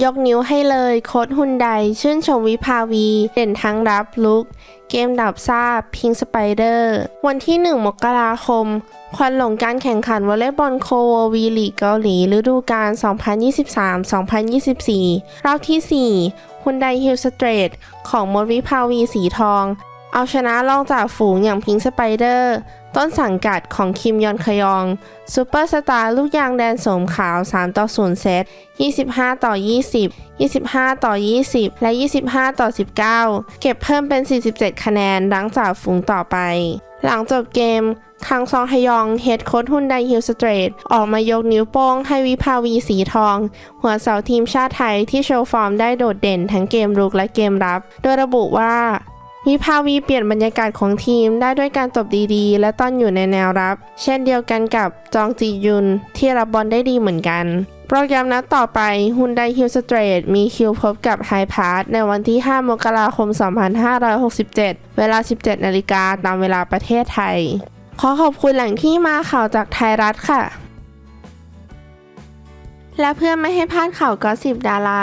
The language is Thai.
ยกนิ้วให้เลยโค้ดฮุนไดชื่นชมวิภาวี เด่นทั้งรับลุก เกมดับซาบพิงสไปเดอร์ วันที่ 1 มกราคม ควันหลงการแข่งขันวอลเลย์บอลโคววีลีกเกาหลีฤดูกาล 2023-2024 รอบที่ 4ฮุนไดฮิลสเตรทของมดวิภาวีสีทอง เอาชนะรองจากฝูงอย่างพิงสไปเดอร์ ต้นสังกัดของคิมยอนคยองซูเปอร์สตาร์ลูกยางแดนโสมขาว 3 ต่อ 0 เซต 25 ต่อ 20 25 ต่อ 20 และ 25 ต่อ 19 เก็บเพิ่มเป็น 47 คะแนนหลังจากฝูงต่อไป หลังจบเกมคังซองฮยองเฮดโค้ชฮุนไดฮิลสเตรทออกมายกนิ้วโป้งให้วิภาวีสีทอง หัวเสาทีมชาติไทยที่โชว์ฟอร์มได้โดดเด่นทั้งเกมรุกและเกมรับ โดยระบุว่า วิภาวีเปลี่ยนบรรยากาศของทีมได้ด้วยการตบดีๆ และต้อนอยู่ในแนวรับ เช่นเดียวกันกับจองจียุนที่รับบอลได้ดีเหมือนกัน โปรแกรมนัดต่อไปฮุนไดฮิลสเตรทมีคิวพบกับไฮพาร์ในวันที่ 5 มกราคม 2567 เวลา 17 นาฬิกาตามเวลาประเทศไทย ขอขอบคุณแหล่งที่มาข่าวจากไทยรัฐค่ะ และเพื่อไม่ให้พลาดข่าวกอสิบดารา